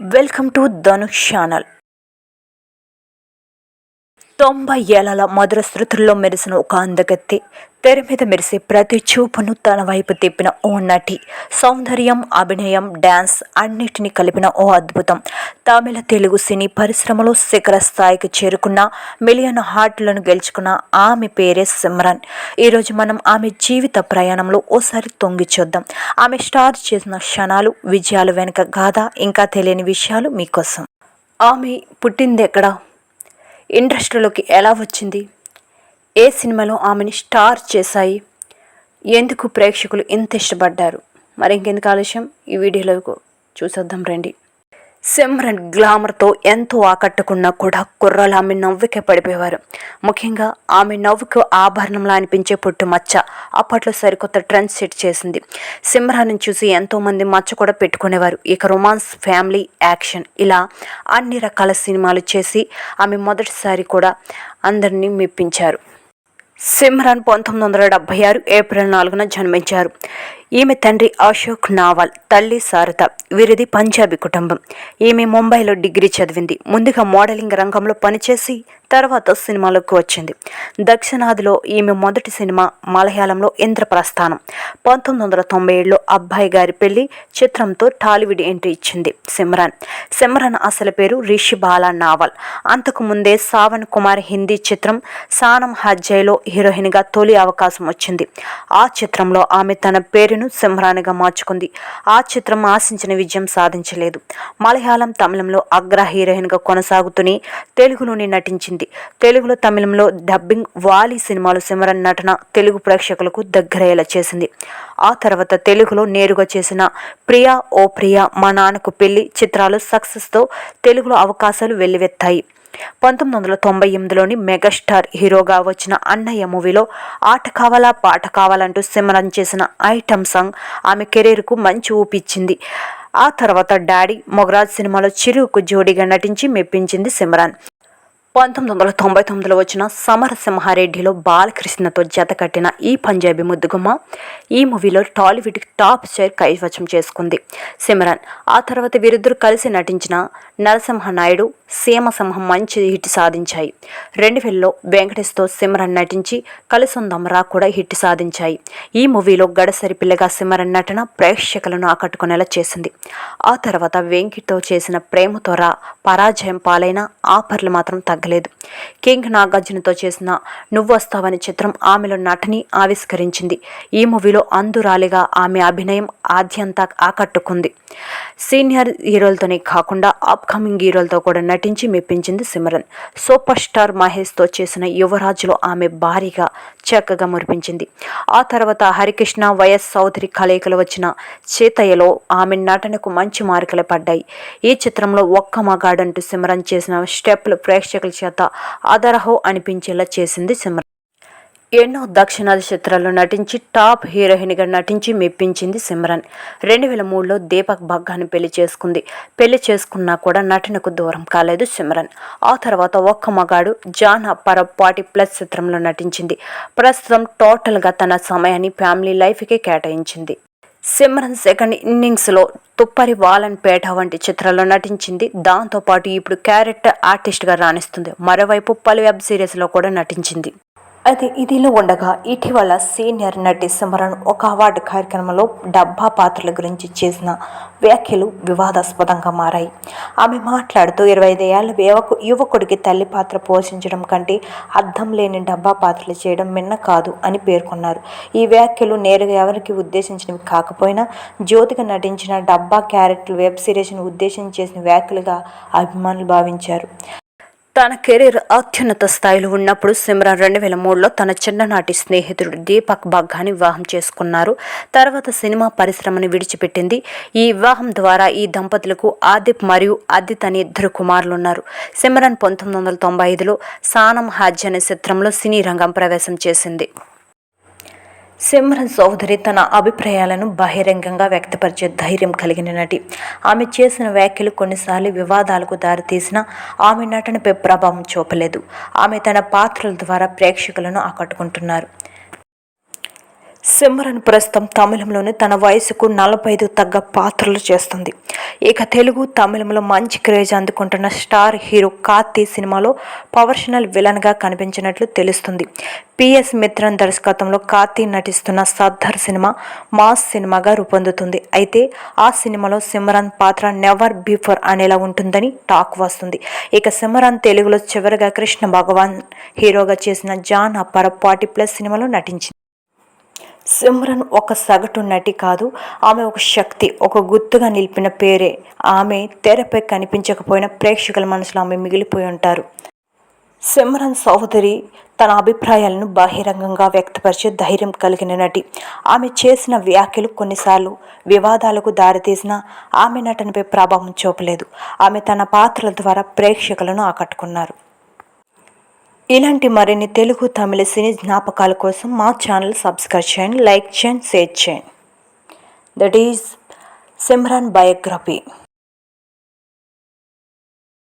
Welcome to Dhanush channel తొంభై ఏళ్ళ మధుర శృతుల్లో మెరిసిన ఒక అందగత్తి తెర మీద మెరిసే ప్రతి చూపును తన వైపు తిప్పిన ఓ నటి. సౌందర్యం అభినయం డ్యాన్స్ అన్నిటినీ కలిపిన ఓ అద్భుతం. తమిళ తెలుగు సినీ పరిశ్రమలో శిఖర స్థాయికి చేరుకున్న మిలియన్ హార్ట్లను గెలుచుకున్న ఆమె పేరే సిమ్రన్. ఈరోజు మనం ఆమె జీవిత ప్రయాణంలో ఓసారి తొంగి చూద్దాం. ఆమె స్టార్ చేసిన క్షణాలు విజయాలు వెనుక గాథ ఇంకా తెలియని విషయాలు మీకోసం. ఆమె పుట్టింది ఎక్కడ? ఇండస్ట్రీలోకి ఎలా వచ్చింది? ఏ సినిమాలో ఆమెని స్టార్ చేశాయి? ఎందుకు ప్రేక్షకులు ఇంత ఇష్టపడ్డారు? మరి ఇంకెందుకు ఆలస్యం? ఈ వీడియోలో చూసేద్దాం రండి. సిమ్రన్ గ్లామర్తో ఎంతో ఆకట్టుకున్నా కూడా కుర్రాలు ఆమె నవ్వుకే పడిపోయేవారు. ముఖ్యంగా ఆమె నవ్వుకు ఆభరణంలా అనిపించే పుట్టు మచ్చ అప్పట్లో సరికొత్త ట్రెండ్ సెట్ చేసింది. సిమ్రాన్ని చూసి ఎంతోమంది మచ్చ కూడా పెట్టుకునేవారు. ఇక రొమాన్స్ ఫ్యామిలీ యాక్షన్ ఇలా అన్ని రకాల సినిమాలు చేసి ఆమె మొదటిసారి కూడా అందరినీ మెప్పించారు. సిమ్రాన్ పంతొమ్మిది వందల డెబ్భై ఆరు ఏప్రిల్ నాలుగున జన్మించారు. ఈమె తండ్రి అశోక్ నావల్ తల్లి శారద వీరిది పంజాబీ కుటుంబం. ఈమె ముంబైలో డిగ్రీ చదివింది. ముందుగా మోడలింగ్ రంగంలో పనిచేసి తర్వాత సినిమాలోకి వచ్చింది. దక్షిణాదిలో ఈమె మొదటి సినిమా మలయాళంలో ఇంద్రప్రస్థానం. పంతొమ్మిది వందల తొంభై ఏడులో అబ్బాయి గారి పెళ్ళి చిత్రంతో టాలీవుడ్ ఎంట్రీ ఇచ్చింది సిమ్రాన్. సిమ్రాన్ అసలు పేరు రిషి బాలా నావల్. అంతకు ముందే సావన్ కుమార్ హిందీ చిత్రం సానం హజ్జైలో హీరోయిన్గా తొలి అవకాశం వచ్చింది. ఆ చిత్రంలో ఆమె తన పేరును ఆమెను సింహరాణిగా మార్చుకుంది. ఆ చిత్రం ఆశించిన విజయం సాధించలేదు. మలయాళం తమిళంలో అగ్ర హీరోయిన్గా కొనసాగుతూనే తెలుగులోనే నటించింది. తెలుగులో తమిళంలో డబ్బింగ్ వాలి సినిమాలు సిమరన్ నటన తెలుగు ప్రేక్షకులకు దగ్గరయ్యేలా చేసింది. ఆ తర్వాత తెలుగులో నేరుగా చేసిన ప్రియా ఓ ప్రియా మా నాన్నకు పెళ్ళి చిత్రాలు సక్సెస్తో తెలుగులో అవకాశాలు వెల్లువెత్తాయి. పంతొమ్మిది వందల తొంభై ఎనిమిదిలోని మెగాస్టార్ హీరోగా వచ్చిన అన్నయ్య మూవీలో ఆట కావాలా పాట కావాలంటూ సిమరన్ చేసిన ఐటమ్ సాంగ్ ఆమె కెరీర్కు మంచి ఊపిచ్చింది. ఆ తర్వాత డాడీ మొగరాజ్ సినిమాలో చిరుకు జోడీగా నటించి మెప్పించింది సిమరన్ పంతొమ్మిది వందల తొంభై తొమ్మిదిలో వచ్చిన సమరసింహారెడ్డిలో బాలకృష్ణతో జత కట్టిన ఈ పంజాబీ ముద్దుగుమ్మ ఈ మూవీలో టాలీవుడ్ టాప్ స్టార్ కైవచం చేసుకుంది. సిమరన్ ఆ తర్వాత వీరిద్దరు కలిసి నటించిన నరసింహ నాయుడు సీమసింహం మంచి హిట్ సాధించాయి. రెండు వేలలో వెంకటేష్తో సిమరన్ నటించి కలిసొందమరా కూడా హిట్ సాధించాయి. ఈ మూవీలో గడసరి పిల్లగా సిమరన్ నటన ప్రేక్షకులను ఆకట్టుకునేలా చేసింది. ఆ తర్వాత వెంకితో చేసిన ప్రేమతో రా పరాజయం పాలైన ఆఫర్లు మాత్రం తగ్గలేదు కింగ్ నాగార్జునతో చేసిన నువ్వు వస్తావని చిత్రం ఆమెలో నటని ఆవిష్కరించింది. ఈ మూవీలో అందురాలిగా ఆమె అభినయం ఆద్యంతా ఆకట్టుకుంది. సీనియర్ హీరోలతోనే కాకుండా అప్కమింగ్ హీరోలతో కూడా నటించి మెప్పించింది సిమరన్. సూపర్ స్టార్ మహేష్తో చేసిన యువరాజులో ఆమె భారీగా చక్కగా మురిపించింది. ఆ తర్వాత హరికృష్ణ వైఎస్ చౌదరి కలయికలు వచ్చిన చేతయ్యలో ఆమె నటనకు మంచి మార్కులు పడ్డాయి. ఈ చిత్రంలో ఒక్క మగాడంటూ సిమరన్ చేసిన స్టెప్లు ప్రేక్షకుల చేత అదరహో అనిపించేలా చేసింది సిమరన్. ఎన్నో దక్షిణాది చిత్రాల్లో నటించి టాప్ హీరోయిన్గా నటించి మెప్పించింది సిమ్రన్. రెండు వేల మూడులో దీపక్ బగ్గాని పెళ్ళి చేసుకుంది. పెళ్ళి చేసుకున్నా కూడా నటనకు దూరం కాలేదు సిమ్రన్. ఆ తర్వాత ఒక్క మగాడు జాన్ పరపాటి ప్లస్ చిత్రంలో నటించింది. ప్రస్తుతం టోటల్గా తన సమయాన్ని ఫ్యామిలీ లైఫ్కి కేటాయించింది. సిమ్రన్ సెకండ్ ఇన్నింగ్స్లో తుప్పరి వాలన్ పేట వంటి చిత్రాల్లో నటించింది. దాంతోపాటు ఇప్పుడు క్యారెక్టర్ ఆర్టిస్ట్గా రాణిస్తుంది. మరోవైపు పలు వెబ్ సిరీస్లో కూడా నటించింది. అయితే ఇదిలో ఉండగా ఇటీవల సీనియర్ నటి సిమరన్ ఒక అవార్డు కార్యక్రమంలో డబ్బా పాత్రల గురించి చేసిన వ్యాఖ్యలు వివాదాస్పదంగా మారాయి. ఆమె మాట్లాడుతూ ఇరవై ఐదు ఏళ్ళ యువకు యువకుడికి తల్లి పాత్ర పోషించడం కంటే అర్థం లేని డబ్బా పాత్రలు చేయడం మిన్న కాదు అని పేర్కొన్నారు. ఈ వ్యాఖ్యలు నేరుగా ఎవరికి ఉద్దేశించినవి కాకపోయినా జ్యోతిగా నటించిన డబ్బా క్యారెక్టర్ వెబ్ సిరీస్ను ఉద్దేశించి చేసిన వ్యాఖ్యలుగా అభిమానులు భావించారు. తన కెరీర్ అత్యున్నత స్థాయిలో ఉన్నప్పుడు సిమ్రాన్ రెండు వేల మూడులో తన చిన్ననాటి స్నేహితుడు దీపక్ బగ్గాని వివాహం చేసుకున్నారు. తర్వాత సినిమా పరిశ్రమను విడిచిపెట్టింది. ఈ వివాహం ద్వారా ఈ దంపతులకు ఆదిప్ మరియు అదిత్ అనే ఇద్దరు కుమారులున్నారు. సిమ్రాన్ పంతొమ్మిది వందల తొంభై ఐదులో సానం హాజ్ అనే చిత్రంలో సినీ రంగం ప్రవేశం చేసింది. సిమ్రన్ చౌదరి తన అభిప్రాయాలను బహిరంగంగా వ్యక్తపరిచే ధైర్యం కలిగిన నటి. ఆమె చేసిన వ్యాఖ్యలు కొన్నిసార్లు వివాదాలకు దారితీసిన ఆమె నటనపై ప్రభావం చూపలేదు. ఆమె తన పాత్రల ద్వారా ప్రేక్షకులను ఆకట్టుకుంటున్నారు. సిమ్రన్ ప్రస్తుతం తమిళంలోనే తన వయసుకు నలభై ఐదు తగ్గ పాత్రలు చేస్తుంది. ఇక తెలుగు తమిళంలో మంచి క్రేజ్ అందుకుంటున్న స్టార్ హీరో కార్తీ సినిమాలో పవర్షనల్ విలన్గా కనిపించినట్లు తెలుస్తుంది. పిఎస్ మిత్రన్ దర్శకత్వంలో కార్తీ నటిస్తున్న సర్దార్ సినిమా మాస్ సినిమాగా రూపొందుతుంది. అయితే ఆ సినిమాలో సిమ్రాన్ పాత్ర నెవర్ బిఫోర్ అనేలా ఉంటుందని టాక్ వస్తుంది. ఇక సిమ్రాన్ తెలుగులో చివరిగా కృష్ణ భగవాన్ హీరోగా చేసిన జాన్ అప్పార పార్టీ ప్లస్ సినిమాలో నటించింది. సిమ్రన్ ఒక సగటు నటి కాదు ఆమె ఒక శక్తి ఒక గుర్తుగా నిలిపిన పేరే. ఆమె తెరపై కనిపించకపోయిన ప్రేక్షకుల మనసులో ఆమె మిగిలిపోయి ఉంటారు. సిమ్రన్ సోదరి తన అభిప్రాయాలను బహిరంగంగా వ్యక్తపరిచే ధైర్యం కలిగిన నటి. ఆమె చేసిన వ్యాఖ్యలు కొన్నిసార్లు వివాదాలకు దారితీసిన ఆమె నటనపై ప్రభావం చూపలేదు. ఆమె తన పాత్రల ద్వారా ప్రేక్షకులను ఆకట్టుకున్నారు. ఇలాంటి మరిన్ని తెలుగు తమిళ సినీ జ్ఞాపకాల కోసం మా ఛానల్ సబ్స్క్రైబ్ చేయండి లైక్ చేయండి షేర్ చేయండి. That is Simran biography